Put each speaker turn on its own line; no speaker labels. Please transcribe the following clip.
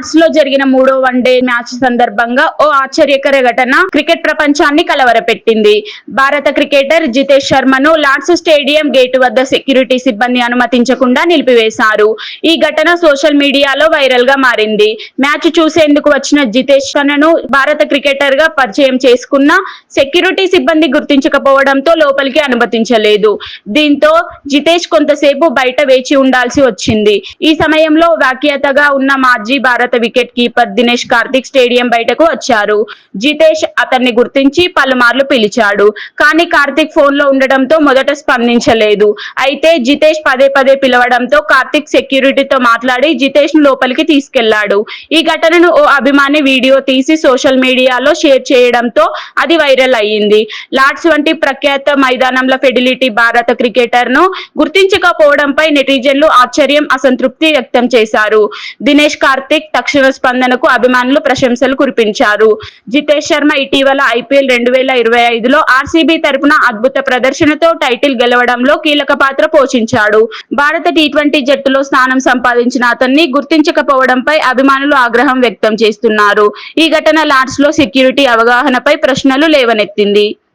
లార్డ్స్లో జరిగిన మూడో one day match సందర్భంగా ఓ ఆశ్చర్యకర ఘటన క్రికెట్ ప్రపంచాన్ని కలవరపెట్టింది. భారత క్రికెటర్ జితేష్ శర్మను లార్డ్స్ స్టేడియం గేటు వద్ద సెక్యూరిటీ సిబ్బంది అనుమతించకుండా నిలిపివేశారు. ఈ ఘటన సోషల్ మీడియాలో వైరల్గా మారింది. మ్యాచ్ చూసేందుకు వచ్చిన జితేష్ తనను భారత క్రికెటర్గా పరిచయం చేసుకున్న సెక్యూరిటీ సిబ్బంది గుర్తించకపోవడంతో లోపలికి అనుమతించలేదు. దీంతో జితేష్ కొంతసేపు బయట వేచి ఉండాల్సి వచ్చింది. ఈ సమయంలో వ్యాఖ్యాతగా ఉన్న మాజీ భారత wicket keeper Dinesh Karthik stadium బయటకు వచ్చారు. జితేష్ అతన్ని గుర్తించి పలుమార్లు పిలిచాడు. కానీ కార్తిక్ ఫోన్లో ఉండడంతో మొదట స్పందించలేదు. అయితే జితేష్ పదే పదే పిలవడంతో కార్తిక్ సెక్యూరిటీతో మాట్లాడి జితేష్ను లోపలికి తీసుకెళ్ళాడు. ఈ ఘటనను ఓ అభిమాని వీడియో తీసి సోషల్ మీడియాలో షేర్ చేయడంతో అది వైరల్ అయ్యింది. లార్డ్స్ వంటి ప్రఖ్యాత మైదానంలో ఫెడిలిటీ భారత క్రికెటర్ను గుర్తించకపోవడంపై నెటిజన్లు ఆశ్చర్యం అసంతృప్తి వ్యక్తం చేశారు. దినేష్ కార్తిక్ తక్షణ స్పందనకు అభిమానులు ప్రశంసలు కురిపించారు. జితేష్ శర్మ ఇటీవల ఐపీఎల్ రెండు వేల ఇరవై ఐదులో ఆర్సీబీ తరపున అద్భుత ప్రదర్శనతో టైటిల్ గెలవడంలో కీలక పాత్ర పోషించాడు. భారత టీ ట్వంటీ జట్టులో స్థానం సంపాదించిన అతన్ని గుర్తించకపోవడంపై అభిమానులు ఆగ్రహం వ్యక్తం చేస్తున్నారు. ఈ ఘటన లార్డ్స్లో సెక్యూరిటీ అవగాహనపై ప్రశ్నలు లేవనెత్తింది.